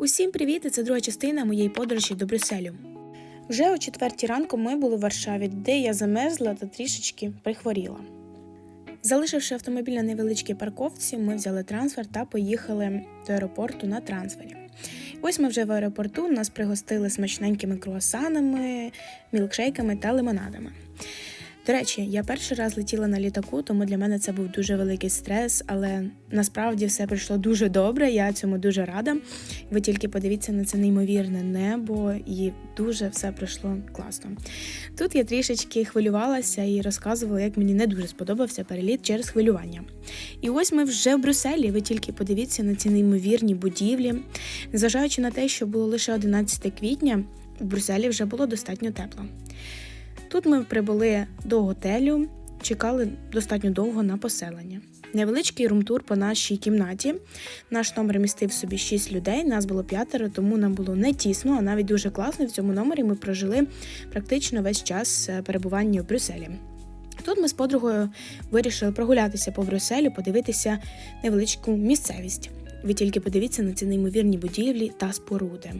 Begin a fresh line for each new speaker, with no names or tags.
Усім привіт! Це друга частина моєї подорожі до Брюсселю. Вже о четвертій ранку ми були в Варшаві, де я замерзла та трішечки прихворіла. Залишивши автомобіль на невеличкій парковці, ми взяли трансфер та поїхали до аеропорту на трансфері. Ось ми вже в аеропорту нас пригостили смачненькими круасанами, мілкшейками та лимонадами. До речі, я перший раз летіла на літаку, тому для мене це був дуже великий стрес, але насправді все пройшло дуже добре. Я цьому дуже рада. Ви тільки подивіться на це неймовірне небо, і дуже все пройшло класно. Тут я трішечки хвилювалася і розказувала, як мені не дуже сподобався переліт через хвилювання. І ось ми вже в Брюсселі. Ви тільки подивіться на ці неймовірні будівлі. Незважаючи на те, що було лише 11 квітня, в Брюсселі вже було достатньо тепло. Тут ми прибули до готелю, чекали достатньо довго на поселення. Невеличкий румтур по нашій кімнаті. Наш номер містив собі 6 людей, нас було п'ятеро, тому нам було не тісно, а навіть дуже класно. В цьому номері ми прожили практично весь час е, перебування в Брюсселі. Тут ми з подругою вирішили прогулятися по Брюсселю, подивитися невеличку місцевість. Ви тільки подивіться на ці неймовірні будівлі та споруди.